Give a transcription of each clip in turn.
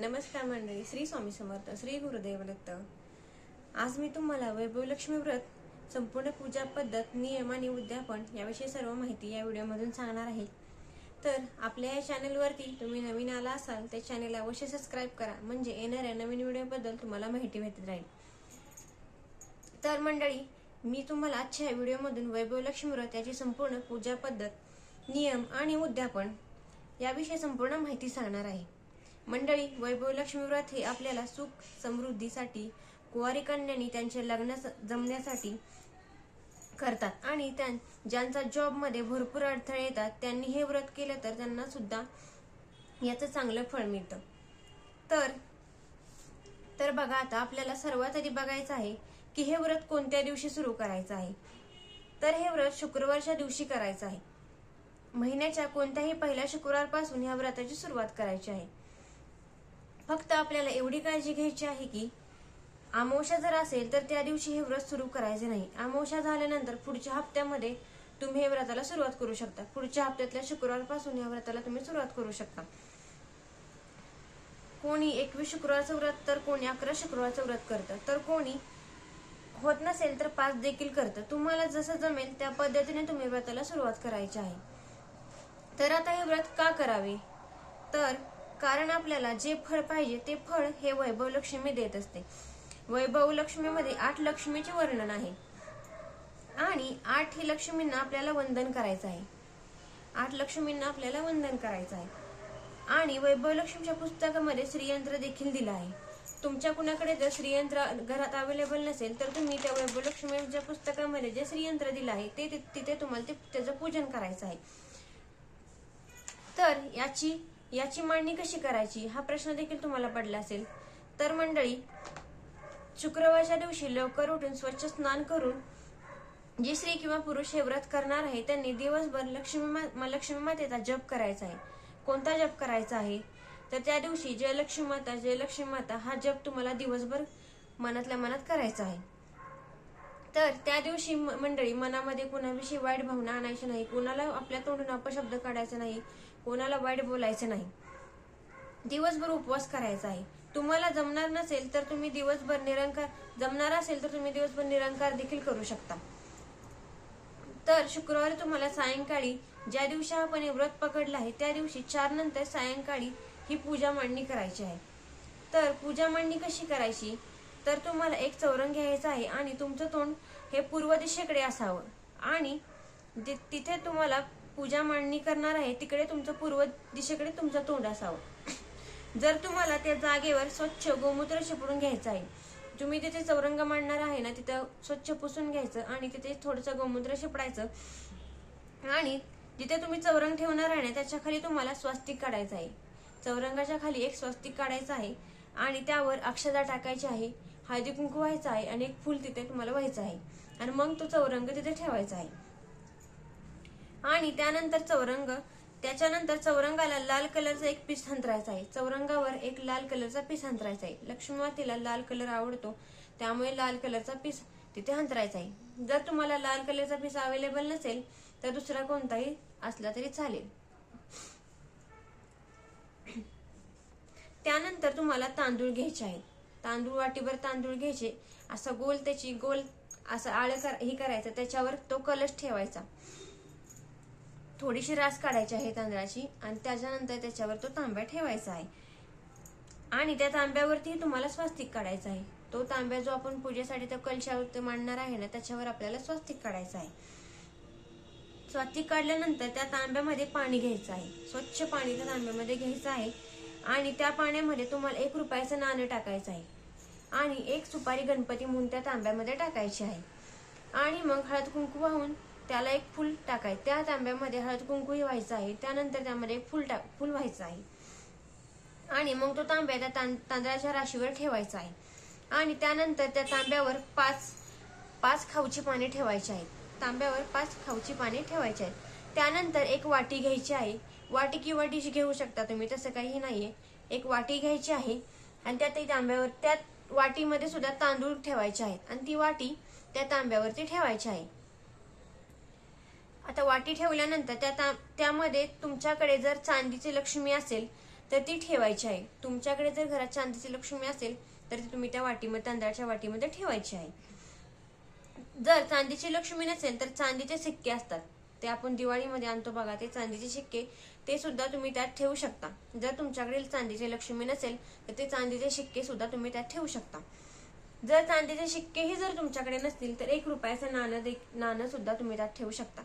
नमस्कार मंडळी श्री स्वामी समर्थ श्री गुरुदेव दत्त आज मी तुम्हाला वैभव लक्ष्मी व्रत संपूर्ण पूजा पद्धत नियम आणि उद्यापन याविषयी सर्व माहिती या व्हिडिओमधून सांगणार आहे. तर आपल्या या चॅनलवरती तुम्ही नवीन आला असाल त्या चॅनलला अवश्य सबस्क्राईब करा. म्हणजे येणाऱ्या नवीन व्हिडिओबद्दल तुम्हाला माहिती भेटत राहील. तर मंडळी मी तुम्हाला आजच्या या व्हिडिओमधून वैभव लक्ष्मी व्रत याची संपूर्ण पूजा पद्धत नियम आणि उद्यापन याविषयी संपूर्ण माहिती सांगणार आहे. मंडळी वैभवलक्ष्मी व्रत हे आपल्याला सुख समृद्धीसाठी कुवारी कन्यांनी त्यांचे लग्न जमण्यासाठी करतात. आणि त्यां ज्यांचा जॉबमध्ये भरपूर अडथळे येतात त्यांनी हे व्रत केलं तर त्यांना सुद्धा याचं चांगलं फळ मिळतं. तर तर बघा आता आपल्याला सर्वात आधी बघायचं आहे की हे व्रत कोणत्या दिवशी सुरू करायचं आहे? तर हे व्रत शुक्रवारच्या दिवशी करायचं आहे. महिन्याच्या कोणत्याही पहिल्या शुक्रवारपासून ह्या व्रताची सुरुवात करायची आहे. फक्त आपल्याला एवढी काळजी घ्यायची आहे की आमोशा जर असेल तर त्या दिवशी हे व्रत सुरू करायचे नाही. आमोशा झाल्यानंतर पुढच्या हप्त्यामध्ये तुम्ही हे व्रताला सुरुवात करू शकता. पुढच्या हप्त्यातल्या शुक्रवारपासून या व्रताला तुम्ही सुरुवात करू शकता. कोणी एकवीस शुक्रवारचं व्रत तर कोणी अकरा शुक्रवारचं व्रत करतं. तर कोणी होत नसेल तर पाच देखील करतं. तुम्हाला जसं जमेल त्या पद्धतीने तुम्ही व्रताला सुरुवात करायची आहे. तर आता हे व्रत का करावे? तर कारण आपल्याला जे फळ पाहिजे ते फळ हे वैभव लक्ष्मी देत असते. वैभव लक्ष्मीमध्ये आठ लक्ष्मीचे वर्णन आहे. आणि आठ ही लक्ष्मींना आपल्याला वंदन करायचं आहे. आठ लक्ष्मींना आपल्याला वंदन करायचं आहे. आणि वैभव लक्ष्मीच्या पुस्तकामध्ये श्रीयंत्र देखील दिलं आहे. तुमच्या कुणाकडे जर श्रीयंत्र घरात अवेलेबल नसेल तर तुम्ही त्या वैभव लक्ष्मीच्या पुस्तकामध्ये जे श्रीयंत्र दिलं आहे ते ते- तिथे तुम्हाला ते त्याचं पूजन करायचं आहे. तर याची याची मांडणी कशी करायची? हा प्रश्न देखील तुम्हाला पडला असेल. तर मंडळी शुक्रवारच्या दिवशी लवकर उठून स्वच्छ स्नान करून जे स्त्री किंवा पुरुष हे व्रत करणार आहे त्यांनी दिवसभर लक्ष्मी मा- लक्ष्मी मातेचा जप करायचा आहे. कोणता जप करायचा आहे? तर त्या दिवशी जय लक्ष्मी माता जय लक्ष्मी माता हा जप तुम्हाला दिवसभर मनातल्या मनात करायचा आहे. तर त्या दिवशी मंडळी मनामध्ये कुणाविषयी वाईट भावना आणायची नाही कुणाला आपल्या तोंडून अपशब्द काढायचा नाही कोणाला वाईट बोलायचं नाही. दिवसभर उपवास करायचा आहे. तुम्हाला जमणार नसेल तर तुम्ही दिवसभर निरंकार जमणार असेल तर तुम्ही दिवसभर निरंकार देखील करू शकता. तर शुक्रवारी तुम्हाला सायंकाळी ज्या दिवशी आपण व्रत पकडलं आहे त्या दिवशी चार नंतर सायंकाळी ही पूजा मांडणी करायची आहे. तर पूजा मांडणी कशी करायची? तर तुम्हाला एक चौरंग घ्यायचा आहे आणि तुमचं तोंड हे पूर्व दिशेकडे असावं. आणि तिथे तुम्हाला पूजा मांडणी करणार आहे तिकडे तुमचं पूर्व दिशेकडे तुमचं तोंड असावं. जर तुम्हाला त्या जागेवर स्वच्छ गोमूत्र शिपडून घ्यायचं आहे तुम्ही तिथे चौरंग मांडणार आहे ना तिथं स्वच्छ पुसून घ्यायचं आणि तिथे थोडंसं गोमूत्र शिपडायचं. आणि जिथे तुम्ही चौरंग ठेवणार आहे ना त्याच्याखाली तुम्हाला स्वस्तिक काढायचं आहे. चौरंगाच्या खाली एक स्वस्तिक काढायचं आहे आणि त्यावर अक्षदा टाकायची आहे हळदी कुंकू व्हायचं आहे आणि एक फुल तिथे तुम्हाला व्हायचं आहे. आणि मग तो चौरंग तिथे ठेवायचा आहे. आणि त्यानंतर चौरंग त्याच्यानंतर चौरंगाला लाल कलरचा एक पीस अंतरायचा आहे. चौरंगावर एक लाल कलरचा पीस हंतरायचा आहे. लक्ष्मीमातेला लाल कलर आवडतो त्यामुळे लाल कलरचा पीस तिथे हंतरायचा आहे. जर तुम्हाला लाल कलरचा पीस अवेलेबल नसेल तर दुसरा कोणताही असला तरी चालेल. त्यानंतर तुम्हाला तांदूळ घ्यायचे आहेत. तांदूळ वाटीभर तांदूळ घ्यायचे. असं गोल त्याची गोल असं आळ कर हे करायचं. त्याच्यावर तो कलश ठेवायचा. थोडीशी रास काढायची आहे तांदळाची आणि त्याच्यानंतर त्याच्यावर तो तांब्या ठेवायचा आहे. आणि त्या तांब्यावरती तुम्हाला स्वस्तिक काढायचा आहे. तो तांब्या जो आपण पूजेसाठी त्या कलशावर मांडणार आहे ना त्याच्यावर आपल्याला स्वस्तिक काढायचं आहे. स्वस्तिक काढल्यानंतर त्या तांब्यामध्ये पाणी घ्यायचं आहे. स्वच्छ पाणी त्या तांब्यामध्ये घ्यायचं आहे. आणि त्या पाण्यामध्ये तुम्हाला एक रुपयाचं नाणं टाकायचं आहे. आणि एक सुपारी गणपती म्हणून त्या तांब्यामध्ये टाकायची आहे. आणि मग हळद कुंकू वाहून त्याला एक फूल टाकाय. त्या तांब्यामध्ये हळद कुंकू व्हायचं आहे. त्यानंतर त्यामध्ये एक फूल टाक फूल व्हायचं आहे. आणि मग तो तांब्या त्या तां- तांदळाच्या राशीवर ठेवायचा आहे. आणि त्यानंतर त्या तांब्यावर पाच पाच खाऊची पाने ठेवायची आहेत. तांब्यावर पाच खाऊची पाने ठेवायची आहेत. त्यानंतर एक वाटी घ्यायची आहे. वाटी किंवा डिश घेऊ शकता तुम्ही तसं काही नाहीये. एक वाटी घ्यायची आहे आणि त्यातही तांब्यावर त्या वाटीमध्ये सुद्धा तांदूळ ठेवायचे आहेत. आणि ती वाटी त्या तांब्यावरती ठेवायची आहे. आता वाटी ठेवल्यानंतर त्या त्यामध्ये तुमच्याकडे जर चांदीची लक्ष्मी असेल तर ती ठेवायची आहे. तुमच्याकडे जर घरात चांदीची लक्ष्मी असेल तर ती तुम्ही त्या वाटीमध्ये तांदळाच्या वाटीमध्ये ठेवायची आहे. जर चांदीची लक्ष्मी नसेल तर चांदीचे सिक्के असतात. ते आपण दिवाळीमध्ये आणतो बघा ते चांदीचे शिक्के ते सुद्धा तुम्ही त्यात ठेवू शकता. जर तुमच्याकडे चांदीचे लक्ष्मी नसेल तर ते चांदीचे शिक्के सुद्धा तुम्ही त्यात ठेवू शकता. जर चांदीचे शिक्केही जर तुमच्याकडे नसतील तर एक रुपयाचं नाणं दे- नाणं सुद्धा तुम्ही त्यात ठेवू शकता.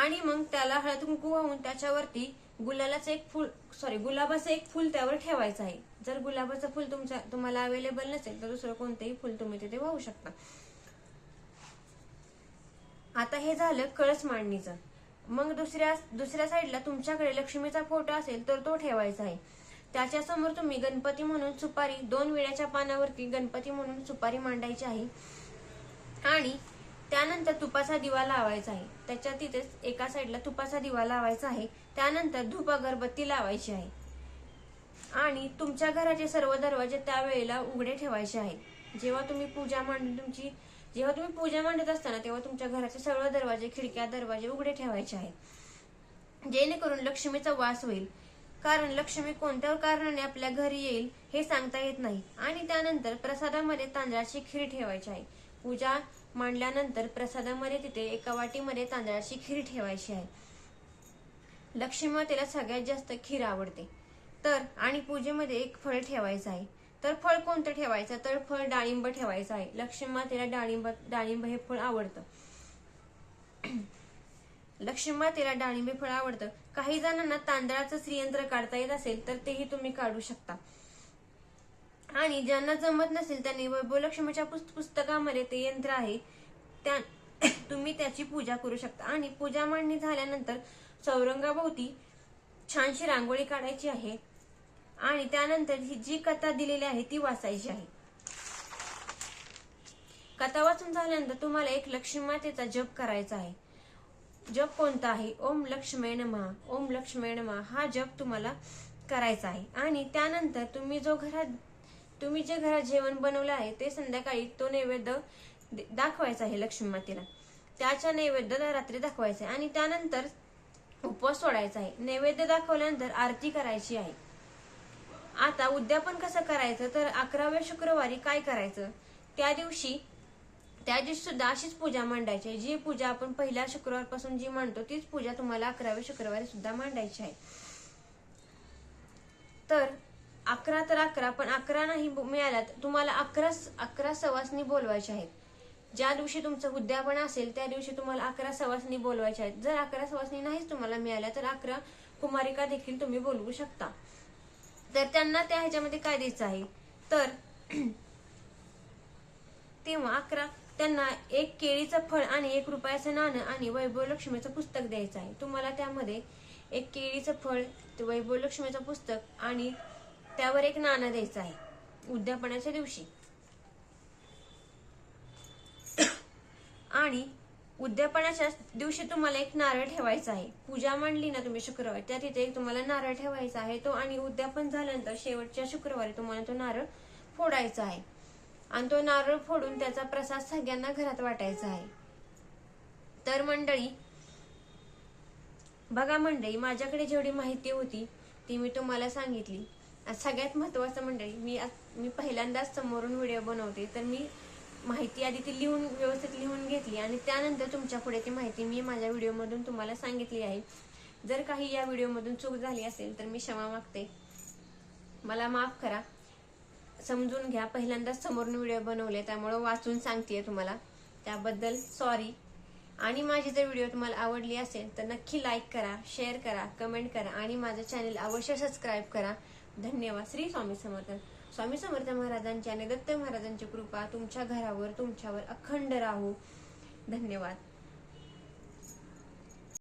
आणि मग त्याला हळद कुंकू वाहून त्याच्यावरती गुलालाचं एक फुल सॉरी गुलाबाचं एक फुल त्यावर ठेवायचं आहे. जर गुलाबाचं फुल तुमच्या तुम्हाला अवेलेबल नसेल तर दुसरं कोणतंही फुल तुम्ही तिथे वाहू शकता. आता हे झालं कळस मांडणीचं. मग दुसऱ्या दुसऱ्या साईडला तुमच्याकडे लक्ष्मीचा फोटो असेल तर तो ठेवायचा आहे. त्याच्यासमोर तुम्ही गणपती म्हणून सुपारी दोन विड्याच्या पानावरती गणपती म्हणून सुपारी मांडायची आहे. आणि त्यानंतर तुपाचा दिवा लावायचा आहे. त्याच्या तिथेच एका साईडला तुपाचा दिवा लावायचा आहे. त्यानंतर धूप अगरबत्ती लावायची आहे. आणि तुमच्या घराचे सर्व दरवाजे त्यावेळेला उघडे ठेवायचे आहेत. जेव्हा तुम्ही पूजा मांडून तुमची जेव्हा तुम्ही पूजा मांडत असताना तेव्हा तुमच्या घराचे सर्व दरवाजे खिडक्या दरवाजे उघडे ठेवायचे आहेत. जेणेकरून लक्ष्मीचा वास होईल. कारण लक्ष्मी कोणत्या कारणाने आपल्या घरी येईल हे सांगता येत नाही. आणि त्यानंतर प्रसादामध्ये तांदळाची खीर ठेवायची आहे. पूजा मांडल्यानंतर प्रसादामध्ये तिथे एका वाटीमध्ये तांदळाची खीर ठेवायची आहे. लक्ष्मीमातेला सगळ्यात जास्त खीर आवडते. तर आणि पूजेमध्ये एक फळ ठेवायचं आहे. तर फळ कोणतं ठेवायचं? तर फळ डाळिंब ठेवायचं आहे. लक्ष्मी मातेला डाळिंब डाळिंब हे फळ आवडतं. लक्ष्मीमातेला डाळिंबे फळ आवडतं. काही जणांना तांदळाचं श्रीयंत्र काढता येत असेल तर तेही तुम्ही काढू शकता. आणि ज्यांना जमत नसेल त्यांनी वैभवलक्ष्मीच्या पुस्तकामध्ये ते यंत्र आहे त्या तुम्ही त्याची पूजा करू शकता. आणि पूजा मांडणी झाल्यानंतर चौरंगाभोवती छानशी रांगोळी काढायची आहे. आणि त्यानंतर ही जी कथा दिलेली आहे ती वाचायची आहे. कथा वाचून झाल्यानंतर तुम्हाला एक लक्ष्मी मातेचा जप करायचा आहे. जप कोणता आहे? ओम लक्ष्मी नमः. ओम लक्ष्मी नमः हा जप तुम्हाला करायचा आहे. आणि त्यानंतर तुम्ही जो घरात तुम्ही जे घरात जेवण बनवलं आहे ते संध्याकाळी तो नैवेद्य दाखवायचा आहे लक्ष्मी मातेला. त्याच्या नैवेद्य रात्री दाखवायचा आहे आणि त्यानंतर उपवास सोडायचा आहे. नैवेद्य दाखवल्यानंतर आरती करायची आहे. आता उद्यापन कसं करायचं? तर अकराव्या शुक्रवारी काय करायचं? त्या दिवशी त्या दिवशी सुद्धा अशीच पूजा मांडायची आहे. जी पूजा आपण पहिल्या शुक्रवारपासून जी मांडतो तीच पूजा तुम्हाला अकराव्या शुक्रवारी सुद्धा मांडायची आहे. तर अकरा तर अकरा पण अकरा नाही मिळाल्यात. तर तुम्हाला अकरा अकरा सवासनी बोलवायच्या आहेत. ज्या दिवशी तुमचं उद्यापन असेल त्या दिवशी तुम्हाला अकरा सवासनी बोलवायच्या आहेत. जर अकरा सवासनी नाहीच तुम्हाला मिळाल्या तर अकरा कुमारिका देखील तुम्ही बोलवू शकता. तर त्यांना त्या ह्याच्यामध्ये काय द्यायचं आहे? तर तेव्हा अकरा त्यांना एक केळीचं फळ आणि एक रुपयाचं नाणं आणि वैभव लक्ष्मीचं पुस्तक द्यायचं आहे. तुम्हाला त्यामध्ये एक केळीचं फळ वैभव लक्ष्मीचं पुस्तक आणि त्यावर एक नाणं द्यायचं आहे. उद्यापनाच्या दिवशी. आणि उद्यापनाच्या दिवशी तुम्हाला एक नारळ ठेवायचा आहे. पूजा मांडली ना तुम्ही शुक्रवारी त्या तिथे एक तुम्हाला नारळ ठेवायचा आहे. तो आणि उद्यापन झाल्यानंतर शेवटच्या शुक्रवारी तुम्हाला तो नारळ फोडायचा आहे. आणि तो नारळ फोडून त्याचा प्रसाद सगळ्यांना घरात वाटायचा आहे. तर मंडळी बघा मंडळी माझ्याकडे जेवढी माहिती होती ती मी तुम्हाला सांगितली. सगळ्यात महत्वाचं मंडळी मी मी पहिल्यांदाच समोरून व्हिडिओ बनवते तर मी माहिती आधी ती लिहून व्यवस्थित लिहून घेतली आणि त्यानंतर तुमच्यापुढे ती माहिती मी माझ्या व्हिडिओमधून तुम्हाला सांगितली आहे. जर काही या व्हिडिओमधून चूक झाली असेल तर मी क्षमा मागते. मला माफ करा. समजून घ्या पहिल्यांदाच समोरून व्हिडिओ बनवले त्यामुळं वाचून सांगते तुम्हाला. त्याबद्दल सॉरी आणि माझी जर व्हिडिओ तुम्हाला आवडली असेल तर नक्की लाईक करा शेअर करा कमेंट करा आणि माझं चॅनल अवश्य सबस्क्राईब करा. धन्यवाद. श्री स्वामी समर्थ. स्वामी समर्थ महाराजांची आणि दत्त महाराजांची कृपा तुमच्या घरावर तुमच्यावर अखंड राहू. धन्यवाद.